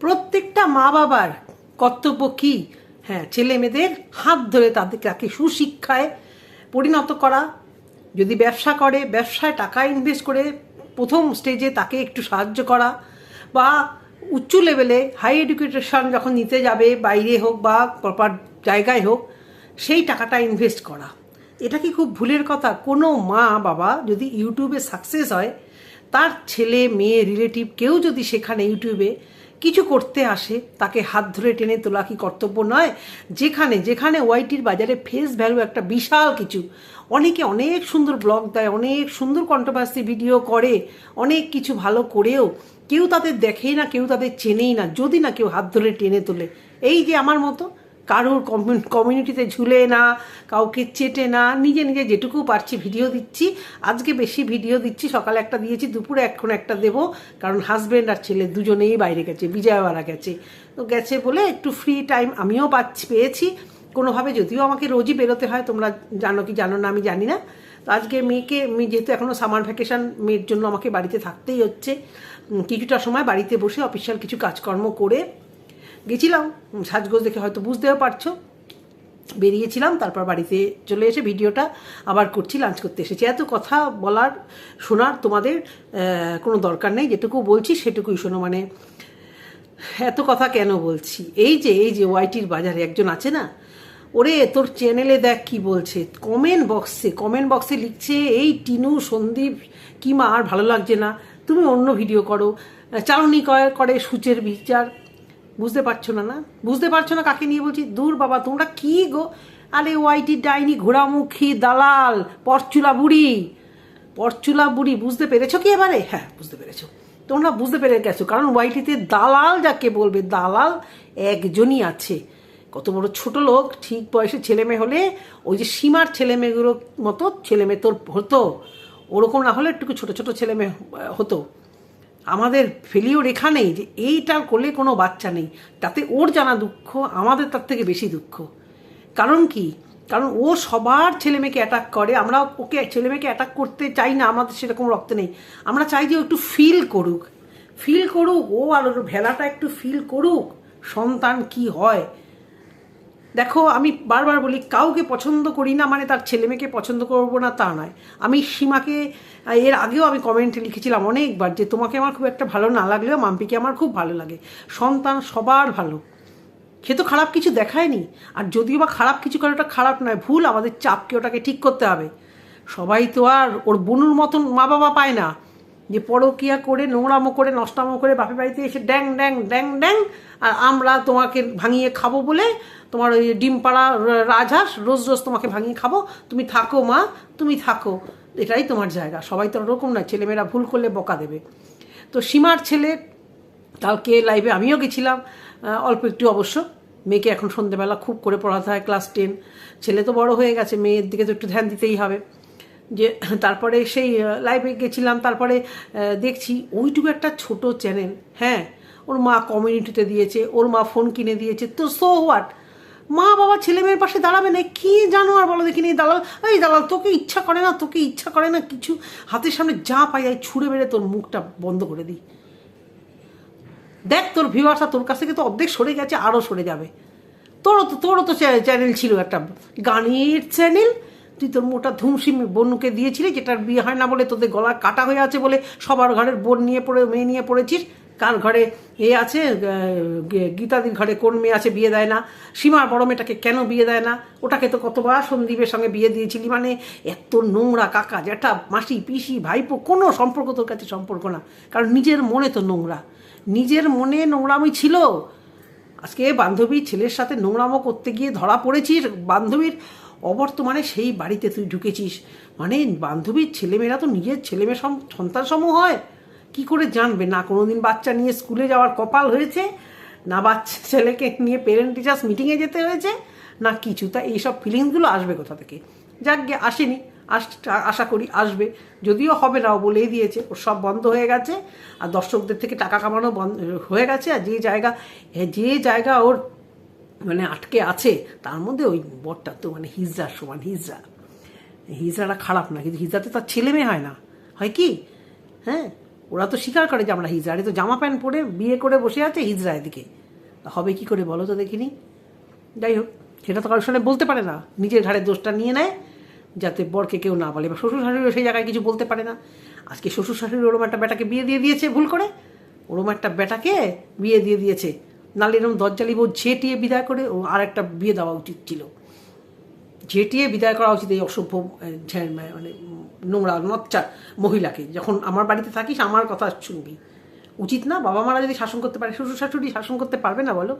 প্রত্যেকটা মা বাবার কর্তব্য কি? হ্যাঁ ছেলে মেয়েদের হাত ধরে তাদের তাকে সুশিক্ষায় পরিণত করা। যদি ব্যবসা করে, ব্যবসায় টাকা ইনভেস্ট করে প্রথম স্টেজে তাকে একটু সাহায্য করা বা উচ্চ লেভেলে হাই এডুকেশন যখন নিতে যাবে, বাইরে হোক বা প্রপার জায়গায় হোক, সেই টাকাটা ইনভেস্ট করা। এটা কি খুব ভুলের কথা? কোনো মা বাবা যদি ইউটিউবে সাকসেস হয়, তার ছেলে, মেয়ে রিলেটিভ কেউ যদি সেখানে ইউটিউবে কিছু করতে আসে, তাকে হাত ধরে টেনে তোলা কি কর্তব্য নয়? যেখানে যেখানে ওয়াইটির বাজারে ফেস ভ্যালু একটা বিশাল কিছু। অনেকে অনেক সুন্দর ব্লগ দেয়, অনেক সুন্দর কন্ট্রোভার্সি ভিডিও করে, অনেক কিছু ভালো করেও কেউ তাদের দেখেই না, কেউ তাদের চেনেই না, যদি না কেউ হাত ধরে টেনে তোলে। এই যে আমার মতো কারোর কমিউনিটিতে ঝুলে না, কাউকে চেটে না, নিজে নিজে যেটুকু পারছি ভিডিও দিচ্ছি। আজকে বেশি ভিডিও দিচ্ছি, সকালে একটা দিয়েছি, দুপুরে এখন একটা দেবো, কারণ হাজব্যান্ড আর ছেলে দুজনেই বাইরে গেছে বিজয়ওয়ালা গেছে। তো গেছে বলে একটু ফ্রি টাইম আমিও পাচ্ছি, পেয়েছি। কোনোভাবে যদিও আমাকে রোজই বেরোতে হয়, তোমরা জানো কি জানো না, আমি জানি না। তো আজকে মেয়েকে যেহেতু এখনও সামার ভ্যাকেশন মেয়ের জন্য আমাকে বাড়িতে থাকতেই হচ্ছে। কিছুটা সময় বাড়িতে বসে অফিসিয়াল কিছু কাজকর্ম করে গেছিলাম, সাজগোজ দেখে হয়তো বুঝতেও পারছ। বেরিয়েছিলাম, তারপর বাড়িতে চলে এসে ভিডিওটা আবার করছি লাঞ্চ করতে এসেছি। এত কথা বলার, শোনার তোমাদের কোনো দরকার নেই, যেটুকু বলছি সেটুকুই শোনো মানে এত কথা কেন বলছি? এই যে এই যে ওয়াইটির বাজারে একজন আছে না, ওরে তোর চ্যানেলে দেখ কি বলছে কমেন্ট বক্সে কমেন্ট বক্সে লিখছে, এই টিনু, সন্দীপ, কিমা, আর ভালো লাগছে না, তুমি অন্য ভিডিও করো। চালনি করে সূচের বিচার বুঝতে পারছ না না? বুঝতে পারছ না কাকে নিয়ে বলছি? দূর বাবা, তোমরা কি গো? আরে ওয়াইটি ডাইনি, ঘোড়ামুখী, দালাল, পরচুলা বুড়ি। পরচুলা বুড়ি, বুঝতে পেরেছ কি এবারে? হ্যাঁ বুঝতে পেরেছ। তোমরা বুঝতে পেরে গেছো, কারণ ওয়াইটিতে দালাল যাকে বলবে, দালাল একজনই আছে। কত বড় ছোট লোক, ঠিক বয়সে ছেলে মেয়ে হলে ওই যে সীমার ছেলে মেয়েগুলোর মতো ছেলে মেয়ে তোর হতো। ওরকম না হলে একটু ছোট ছোট ছেলে মেয়ে হতো। আমাদের ফেলিওর এখানেই যে এইটা করলে কোনো বাচ্চা নেই। তাতে ওর জানা দুঃখ, আমাদের তার থেকে বেশি দুঃখ। কারণ কি? কারণ ও সবার ছেলে মেয়েকে অ্যাটাক করে। আমরা ওকে ছেলে মেয়েকে অ্যাটাক করতে চাই না, আমাদের সেরকম রক্ত নেই। আমরা চাই যে ও একটু ফিল করুক। ফিল করুক, ও আর ওর ভেলাটা একটু ফিল করুক, সন্তান কি হয়? দেখো, আমি বারবার বলি, কাউকে পছন্দ করি না মানে তার ছেলে মেয়েকে পছন্দ করব না তা নয়। আমি সীমাকে, এর আগেও আমি কমেন্টে লিখেছিলাম অনেকবার যে, তোমাকে আমার খুব একটা ভালো না লাগলেও মাম্পিকে আমার খুব ভালো লাগে। সন্তান সবার ভালো। সে তো খারাপ কিছু দেখায়নি। আর যদিও বা খারাপ কিছু করে ওটা খারাপ নয়, ভুল, আমাদের চাপকে ওটাকে ঠিক করতে হবে। সবাই তো আর ওর বনুর মতন মা বাবা পায় না। যে পরকিয়া করে, নোংরামো করে, নষ্টামো করে বাপের বাড়িতে এসে ড্যাং ড্যাং ড্যাং ড্যাং, আর আমরা তোমাকে ভাঙিয়ে খাব বলে তোমার ওই ডিমপাড়া রাজহাঁস রোজ রোজ তোমাকে ভাঙিয়ে খাব। তুমি থাকো মা, তুমি থাকো। এটাই তোমার জায়গা। সবাই তো ওরকম না ছেলেমেয়েরা ভুল করলে বকা দেবে। তো সীমার ছেলে, কালকে লাইভে আমিও গেছিলাম অল্প একটু অবশ্য। মেয়েকে এখন সন্ধ্যেবেলা খুব করে পড়াতে হয় ক্লাস টেন ছেলে তো বড় হয়ে গেছে, মেয়ের দিকে তো একটু ধ্যান দিতেই হবে। যে তারপরে সেই লাইভে গেছিলাম, তারপরে দেখছি ওইটুকু একটা ছোট চ্যানেল হ্যাঁ? ওর মা কমিউনিটিতে দিয়েছে, ওর মা ফোন কিনে দিয়েছে, তো সো হোয়াট মা বাবা ছেলে মেয়ের পাশে দাঁড়াবে না, কি জানো আর বলো দেখিনি, দালাল, এই দালাল, তোকে ইচ্ছা করে না, তোকে ইচ্ছা করে না কিছু। হাতের সামনে যা পাই যায় ছুঁড়ে মেরে তোর মুখটা বন্ধ করে দিই। দেখ তোর ভিউয়ার্সটা তোর কাছ থেকে তো অর্ধেক সরে গেছে আরও সরে যাবে। তোরও তো তোরও তো চ্যানেল ছিল একটা গানের চ্যানেল তুই তোর মোটা ধুমসি বনুকে দিয়েছিলি যেটার বিয়ে হয় না বলে তোদের গলা কাটা হয়ে আছে বলে সবার ঘরের বোন নিয়ে পড়ে, মেয়ে নিয়ে পড়েছিস? কার ঘরে এ আছে? গীতাদির ঘরে কোন মেয়ে আছে বিয়ে দেয় না? সীমার বড় মেয়েটাকে কেন বিয়ে দেয় না? ওটাকে তো কতবার সন্দীপের সঙ্গে বিয়ে দিয়েছিলি? মানে এত নোংরা কাকা, জ্যাঠা, মাসি, পিসি, ভাইপো, কোনো সম্পর্ক তোর কাছে সম্পর্ক না। কারণ নিজের মনে তো নোংরা। নিজের মনে নোংরামি ছিল। আজকে বান্ধবী ছেলের সাথে নোংরামো করতে গিয়ে ধরা পড়েছিস। বান্ধবীর অবর্তমানে সেই বাড়িতে তুই ঢুকেছিস। মানে বান্ধবীর ছেলেমেয়েরা তো নিজের ছেলেমেয়ে সন্তান সমূহ হয়। কি করে জানবে? না, কোনোদিন বাচ্চা নিয়ে স্কুলে যাওয়ার কপাল হয়েছে, না বাচ্চা ছেলেকে নিয়ে পেরেন্ট টিচার্স মিটিংয়ে যেতে হয়েছে, না কিছু। তা এইসব ফিলিংসগুলো আসবে কোথা থেকে? যাক গিয়ে আসেনি। আস, আশা করি আসবে। যদিও হবে না, ও বলেই দিয়েছে। ওর সব বন্ধ হয়ে গেছে। আর দর্শকদের থেকে টাকা কামানো বন্ধ হয়ে গেছে। আর যে জায়গা যে জায়গা ওর মানে আটকে আছে, তার মধ্যে ওই বরটা তো মানে হিজড়ার সমান হিজড়া। হিজড়াটা খারাপ না, কিন্তু হিজড়াতে তার ছেলে মেয়ে হয় না। হয় কি? হ্যাঁ? ওরা তো স্বীকার করে যে আমরা হিজড়া। তো জামা প্যান্ট পরে বিয়ে করে বসে আছে হিজড়া এদিকে। হবে কি করে বলো তো দেখিনি? যাই হোক, সেটা তো কারোর সামনে বলতে পারে না। নিজের ঘাড়ে দোষটা নিয়ে নেয়, যাতে বরকে কেউ না বলে। বা শ্বশুর শাশুড়িও সেই জায়গায় কিছু বলতে পারে না। আজকে শ্বশুর শাশুড়ি ওরম একটা বেটাকে বিয়ে দিয়ে দিয়েছে, ভুল করে। ওরম একটা বেটাকে বিয়ে দিয়ে দিয়েছে। নাহলে এরকম দরজালি বউ ঝেটিয়ে বিদায় করে ও আর একটা বিয়ে দেওয়া উচিত ছিল। ঝেটিয়ে বিদায় করা উচিত এই অসভ্য মানে নোংরা নচ্চা মহিলাকে। যখন আমার বাড়িতে থাকিস, আমার কথা শুনবি। উচিত না, বাবা মারা যদি শাসন করতে পারে, শ্বশুর শাশুড়ি শাসন করতে পারবে না, বলো?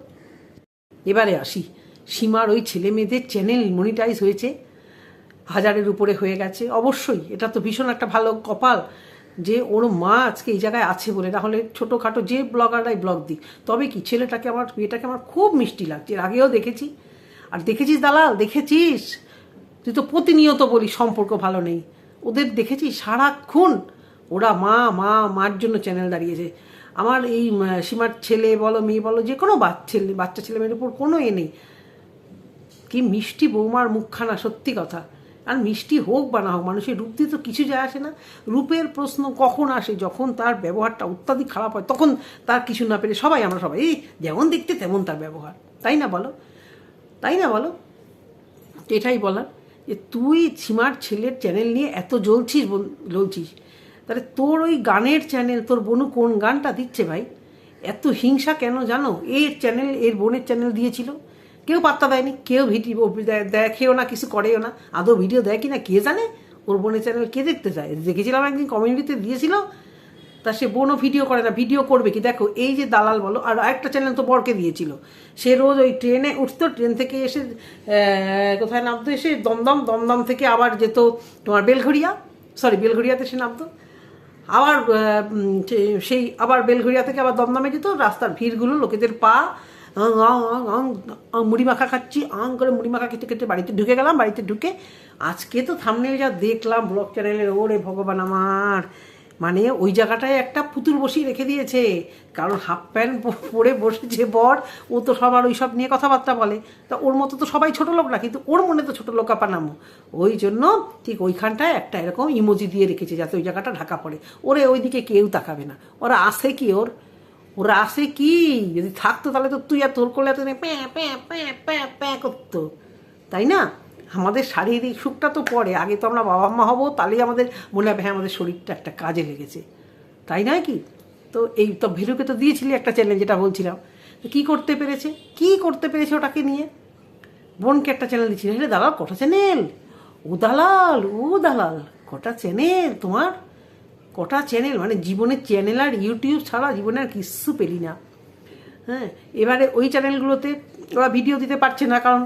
এবারে আসি। সীমার ওই ছেলে মেয়েদের চ্যানেল মনিটাইজ হয়েছে, হাজারের উপরে হয়ে গেছে। অবশ্যই, এটা তো ভীষণ একটা ভালো কপাল। যে ওর মা আজকে এই জায়গায় আছে বলে না হলে ছোটোখাটো যে ব্লগাররাই ব্লগ দিই তবে কি ছেলেটাকে আমার, মেয়েটাকে আমার খুব মিষ্টি লাগছে। এর আগেও দেখেছি। আর দেখেছিস দালাল? দেখেছিস? তুই তো প্রতিনিয়ত বলি সম্পর্ক ভালো নেই। ওদের দেখেছি সারাক্ষণ ওরা মা মা, মার জন্য চ্যানেল দাঁড়িয়েছে। আমার এই সীমার ছেলে বলো, মেয়ে বলো, যে কোনো বাচ্চা বাচ্চা ছেলে মেয়ের উপর কোনো এ নেই। কি মিষ্টি বৌমার মুখখানা, সত্যি কথা। আর মিষ্টি হোক বা না হোক, মানুষের রূপ দিয়ে তো কিছু যায় আসে না। রূপের প্রশ্ন কখন আসে? যখন তার ব্যবহারটা অত্যাধিক খারাপ হয়, তখন তার কিছু না পেলে সবাই, আমরা সবাই, এই, যেমন দেখতে তেমন তার ব্যবহার। তাই না বলো? তাই না বলো? এটাই বলার যে তুই সীমার ছেলের চ্যানেল নিয়ে এত জ্বলছিস বল- জ্বলছিস। তাহলে তোর ওই গানের চ্যানেল তোর বনু কোন গানটা দিচ্ছে ভাই? এত হিংসা কেন জানো? এর চ্যানেল এর বোনের চ্যানেল দিয়েছিল। কেউ পাত্তা দেয়নি, কেউ ভিডিও দেখেও না, কিছু করেও না। আদৌ ভিডিও দেয় কি না কে জানে? ওর বোনের চ্যানেল কে দেখতে চায়? দেখেছিলাম একদিন কমিউনিটিতে দিয়েছিল, তা সে বোনও ভিডিও করে না ভিডিও করবে কি? দেখো, এই যে দালাল বলো, আর একটা চ্যানেল তো বরকে দিয়েছিল। সে রোজ ওই ট্রেনে উঠতো, ট্রেন থেকে এসে কোথায় নামতো? এসে দমদম দমদম থেকে আবার যেত তোমার বেলঘড়িয়া সরি বেলঘড়িয়াতে সে নামতো। আবার সেই আবার বেলঘড়িয়া থেকে আবার দমদমে যেত, রাস্তার ভিড়গুলো, লোকেদের পা আং, আং, আং, আং, মুড়ি মাখা খাচ্ছি আং করে মুড়ি মাখা খেতে খেতে বাড়িতে ঢুকে গেলাম বাড়িতে ঢুকে আজকে তো থামনে যা দেখলাম ব্লগ চ্যানেলের ওরে ভগবান আমার। মানে ওই জায়গাটায় একটা পুতুল বসিয়ে রেখে দিয়েছে কারণ হাফ প্যান্ট পরে বসেছে বর ও তো সবার ওই সব নিয়ে কথাবার্তা বলে। তা ওর মতো তো সবাই ছোট লোক না কিন্তু ওর মনে তো ছোট লোক আপানামো ওই জন্য ঠিক ওইখানটায় একটা এরকম ইমোজি দিয়ে রেখেছে যাতে ওই জায়গাটা ঢাকা পড়ে। ওরে ওইদিকে কেউ তাকাবে না। ওরা আসে কি ওর? ওরা আসে কি? যদি থাকতো তাহলে তো তুই আর তোর করলে তো প্যাঁ প্যাঁ প্যাঁ প্যাঁ প্যাঁ করতো। তাই না? আমাদের শারীরিক সুখটা তো পরে। আগে তো আমরা বাবা মা হব, তাহলেই আমাদের মনে হবে হ্যাঁ আমাদের শরীরটা একটা কাজে লেগেছে। তাই নয় কি? তো এই তো ভেলুকে তো দিয়েছিলি একটা চ্যানেল যেটা বলছিলাম। তো কী করতে পেরেছে? কি করতে পেরেছে ওটাকে নিয়ে? বোনকে একটা চ্যানেল দিচ্ছিল রে দালাল, কটা চ্যানেল ও দালাল ও দালাল, কটা চ্যানেল তোমার কটা চ্যানেল মানে জীবনের চ্যানেল আর ইউটিউব ছাড়া জীবনে আর কিচ্ছু পেলি না। হ্যাঁ এবারে ওই চ্যানেলগুলোতে ওরা ভিডিও দিতে পারছে না কারণ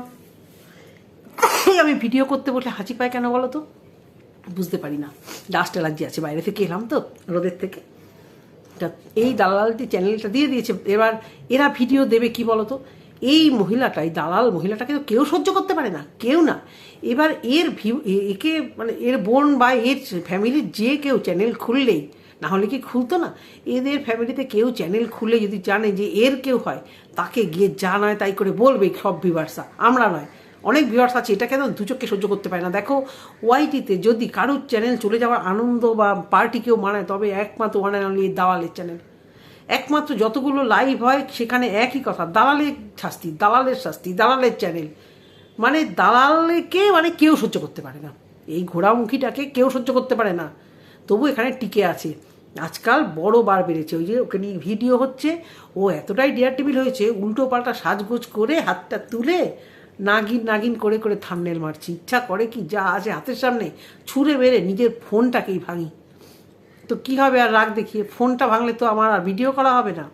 আমি ভিডিও করতে বসলে হাঁচি পায় কেন বলো তো? বুঝতে পারি না। ডাস্ট অ্যালার্জি আছে, বাইরে থেকে এলাম তো, রোদের থেকে। এই দালালটি চ্যানেলটা দিয়ে দিয়েছে। এবার এরা ভিডিও দেবে কি বলতো এই মহিলাটা, এই দালাল মহিলাটাকে তো কেউ সহ্য করতে পারে না, কেউ না। এবার এর ভিউ একে মানে এর বোন বা এর ফ্যামিলির যে কেউ চ্যানেল খুললেই, না হলে কি খুলতো না? এদের ফ্যামিলিতে কেউ চ্যানেল খুলে যদি জানে যে এর কেউ হয়, তাকে গিয়ে যা নয় তাই করে বলবে সব ভিউয়ার্সরা আমরা নয়। অনেক ভিউয়ার্স আছে এটা কেন দু চোখে সহ্য করতে পারে না। দেখো ওয়াইটিতে যদি কারোর চ্যানেল চলে যাওয়ার আনন্দ বা পার্টি কেউ মানায়, তবে একমাত্র ওয়ান অ্যান্ড অনলি দালালের চ্যানেল একমাত্র যতগুলো লাইভ হয়, সেখানে একই কথা, দালালের শাস্তি দালালের শাস্তি, দালালের চ্যানেল মানে দালালকে মানে কেউ সহ্য করতে পারে না। এই ঘোড়ামুখীটাকে কেউ সহ্য করতে পারে না। তবু এখানে টিকে আছে। আজকাল বড় বার বেড়েছে। ওই যে ওকে নিয়ে ভিডিও হচ্ছে, ও এতটাই ডিয়ার টেবিল হয়েছে, উল্টো পাল্টা সাজগোজ করে হাতটা তুলে নাগিন নাগিন করে করে থামনেল মারছি। ইচ্ছা করে কি যা আছে হাতের সামনে, ছুঁড়ে বেড়ে নিজের ফোনটাকেই ভাঙি। তো কী হবে আর রাগ দেখিয়ে? ফোনটা ভাঙলে তো আমার আর ভিডিও করা হবে না।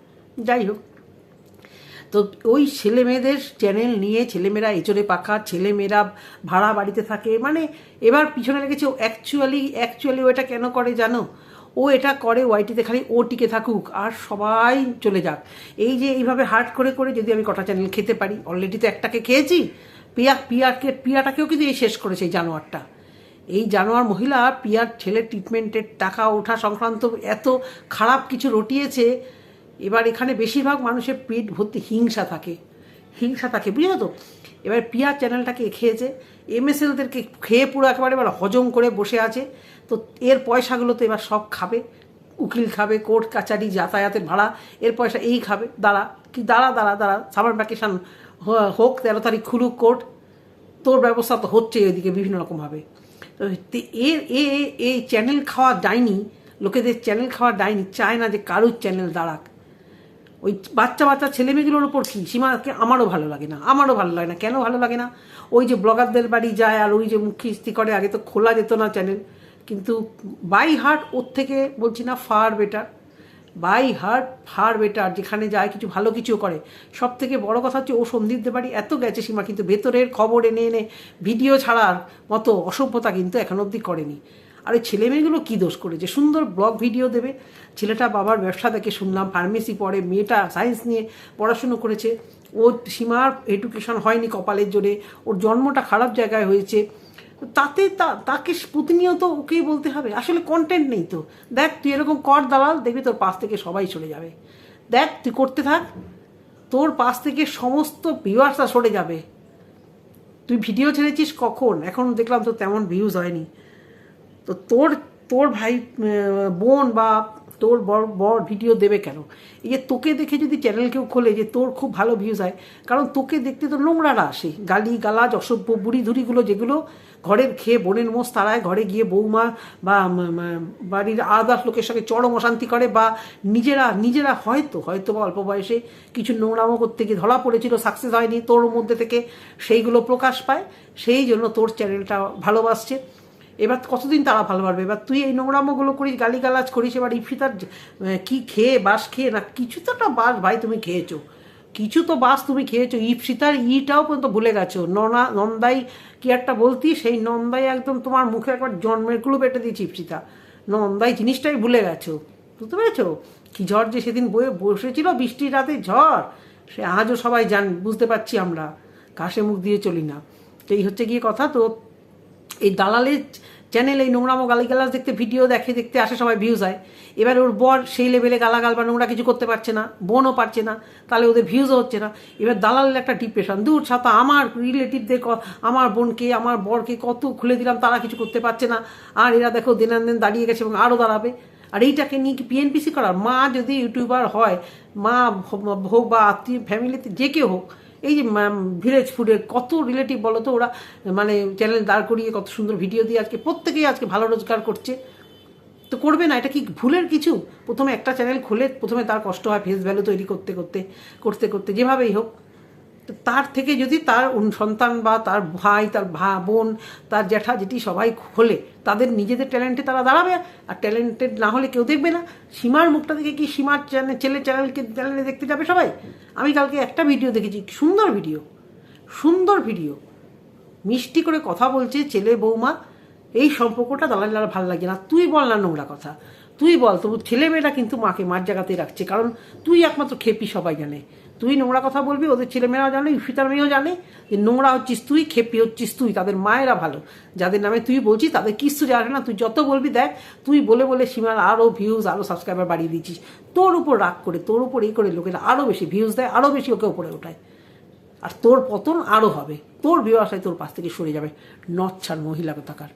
যাই হোক। তো ওই ছেলে মেয়েদের চ্যানেল নিয়ে ছেলেমেয়েরা এচড়ে পাখা, ছেলেমেয়েরা ভাড়া বাড়িতে থাকে। মানে এবার পিছনে লেগেছে অ্যাকচুয়ালি অ্যাকচুয়ালি ও এটা কেন করে জানো? ও এটা করে ওয়াইটিতে খালি ও টিকে থাকুক আর সবাই চলে যাক। এই যে এইভাবে হার্ট করে করে যদি আমি কটা চ্যানেল খেতে পারি অলরেডি তো একটাকে খেয়েছি। পিয়া, পিয়াকে, পিয়াটাকেও কিন্তু এই শেষ করেছে এই জানোয়ারটা। এই জানোয়ার মহিলা পিয়ার ছেলের ট্রিটমেন্টের টাকা ওঠা সংক্রান্ত এত খারাপ কিছু রটিয়েছে, এবার এখানে বেশিরভাগ মানুষের পেট ভর্তি হিংসা থাকে হিংসা থাকে, বুঝলো তো? এবার পিয়ার চ্যানেলটাকে খেয়েছে এমএসএলদেরকে খেয়ে পুরো একেবারে এবার হজম করে বসে আছে, তো এর পয়সাগুলো তো এবার সব খাবে, উকিল খাবে, কোর্ট কাচারি, যাতায়াতের ভাড়া, এর পয়সা এই খাবে, দাঁড়া, কি দাঁড়া দাঁড়া দাঁড়া, সামার ভ্যাকেশন হোক, তেরো তারিখ খুলুক কোর্ট, তোর ব্যবস্থা তো হচ্ছে ওইদিকে বিভিন্ন রকমভাবে। তো এর এ, এ- এই চ্যানেল খাওয়া ডাইনি লোকেদের চ্যানেল খাওয়া ডাইনি চায় না যে কারুর চ্যানেল দাঁড়াক। ওই বাচ্চা বাচ্চা ছেলে মেয়েগুলোর ওপর কি? সীমাকে আমারও ভালো লাগে না। আমারও ভালো লাগে না। কেন ভালো লাগে না? ওই যে ব্লগারদের বাড়ি যায় আর ওই যে মুখী ইস্তি করে, আগে তো খোলা যেত না চ্যানেল কিন্তু বাই হার্ট ওর থেকে বলছি না far better by heart far better, যেখানে যায় কিছু ভালো কিছু করে। সব থেকে বড় কথা হচ্ছে ও সন্দীপদের বাড়ি এত গেছে সীমা, কিন্তু ভেতরের খবর এনে এনে ভিডিও ছাড়ার মতো অসভ্যতা কিন্তু এখন অবধি করেনি। আর ওই ছেলে মেয়েগুলো কী দোষ করেছে? সুন্দর ব্লগ ভিডিও দেবে। ছেলেটা বাবার ব্যবসা থেকে শুনলাম ফার্মেসি পড়ে, মেয়েটা সায়েন্স নিয়ে পড়াশুনো করেছে। ও সীমার এডুকেশন হয়নি কপালের জোরে। ওর জন্মটা খারাপ জায়গায় হয়েছে। তাতে তাকে প্রতিনিয়ত ওকেই বলতে হবে। আসলে কন্টেন্ট নেই তো। দেখ, তুই এরকম কর দালাল, দেখবি তোর পাশ থেকে সবাই চলে যাবে। দেখ, তুই করতে থাক, তোর পাশ থেকে সমস্ত ভিউয়ার্সরা সরে যাবে। তুই ভিডিও ছেড়েছিস কখন? এখন দেখলাম তো তেমন ভিউজ হয়নি। তো তোর তোর ভাই বোন বা তোর বর বর ভিডিও দেবে কেন? এই যে তোকে দেখে যদি চ্যানেল কেউ খোলে যে তোর খুব ভালো ভিউজ হয়, কারণ তোকে দেখতে তো নোংরারা আসে। গালি গালাজ অসভ্য বুড়ি ধুড়িগুলো যেগুলো ঘরের খেয়ে বোনের মোষ তারায় ঘরে গিয়ে বৌমা বা বাড়ির আদার্স লোকের সঙ্গে চরম অশান্তি করে বা নিজেরা নিজেরা হয়তো হয়তো বা অল্প বয়সে কিছু নোংরামো করতে গিয়ে ধরা পড়েছিল সাকসেস হয়নি, তোর মধ্যে থেকে সেইগুলো প্রকাশ পায়। সেই জন্য তোর চ্যানেলটা ভালোবাসছে। এবার কতদিন তারা ভালো পারবে? এবার তুই এই নোংরামোগুলো করিস, গালিগালাজ করিস, এবার ইফিতার কি খেয়ে বাস খেয়ে না, কিছু তো একটা বাস ভাই তুমি খেয়েছো। কিছু তো বাস তুমি খেয়েছো। ইপসিতার ইটাও পর্যন্ত ভুলে গেছো। ননা, নন্দাই কি একটা বলতি? সেই নন্দাই একদম তোমার মুখে একবার জন্মেরগুলো বেটে দিয়েছি ইপসিতা নন্দাই জিনিসটাই ভুলে গেছো। বুঝতে পেরেছ? কি ঝড় যে সেদিন বয়ে বসেছিল বৃষ্টির রাতে? ঝড়! সে আজও সবাই জান, বুঝতে পারছি আমরা। ঘাসে মুখ দিয়ে চলি না। এই হচ্ছে গিয়ে কথা। তো এই দালালের চ্যানেল এই নোংরামো গালিগালাজ দেখতে ভিডিও দেখে, দেখতে আসে, সবাই ভিউজ হয়। এবার ওর বর সেই লেভেলে গালাগাল বা নোংরা কিছু করতে পারছে না, বোনও পারছে না, তাহলে ওদের ভিউজও হচ্ছে না। এবার দালালের একটা ডিপ্রেশন দূর ছাতা, আমার রিলেটিভদের আমার বোনকে, আমার বরকে কত খুলে দিলাম, তারা কিছু করতে পারছে না। আর এরা দেখো দিনান দিন দাঁড়িয়ে গেছে এবং আরও দাঁড়াবে। আর এইটাকে নিয়ে কি পিএনপিসি করার? মা যদি ইউটিউবার হয়, মা, হোক বা আত্মীয় ফ্যামিলিতে যে কেউ হোক এই যে ভিলেজ ফুডে কত রিলেটিভ বলো তো ওরা মানে চ্যানেল দাঁড় করিয়ে কত সুন্দর ভিডিও দিয়ে আজকে, প্রত্যেকেই আজকে ভালো রোজগার করছে। তো করবে না, এটা কি ভুলের কিছু? প্রথমে একটা চ্যানেল খুলে, প্রথমে তার কষ্ট হয় ফেস ভ্যালু তৈরি করতে করতে করতে করতে, যেভাবেই হোক। তার থেকে যদি তার সন্তান বা তার ভাই, তার ভা, বোন, তার জ্যাঠা যেটি সবাই খোলে, তাদের নিজেদের ট্যালেন্টে তারা দাঁড়াবে। আর ট্যালেন্টেড না হলে কেউ দেখবে না। সীমার মুখটা দেখে কি সীমার চ্যানেল ছেলে চ্যানেলকে, চ্যানেলে দেখতে যাবে সবাই? আমি কালকে একটা ভিডিও দেখেছি, সুন্দর ভিডিও সুন্দর ভিডিও। মিষ্টি করে কথা বলছে ছেলে বৌমা, এই সম্পর্কটা দালালার ভালো লাগে না। তুই বল না নোংরা কথা। তুই বল, তবু ছেলেমেয়েরা কিন্তু মাকে মার জায়গাতে রাখছে, কারণ তুই একমাত্র খেপি সবাই জানে। তুই নোংরা কথা বলবি, ওদের ছেলেমেয়েরাও জানে ইফিতার মেয়েও জানে, যে নোংরা হচ্ছিস তুই, খেপি হচ্ছিস তুই, তাদের মায়েরা ভালো। যাদের নামে তুই বলছিস তাদের কিচ্ছু জানে না, তুই যত বলবি দেখ, তুই বলে বলে সীমার আরও ভিউজ আরও সাবস্ক্রাইবার বাড়িয়ে দিচ্ছিস। তোর উপর রাগ করে, তোর উপর এই করে লোকেরা আরও বেশি ভিউজ দেয় আরও বেশি ওকে উপরে ওঠায়। আর তোর পতন আরও হবে, তোর বিবাসায় তোর পাশ থেকে সরে যাবে, নচ্ছার মহিলা কোথাকার।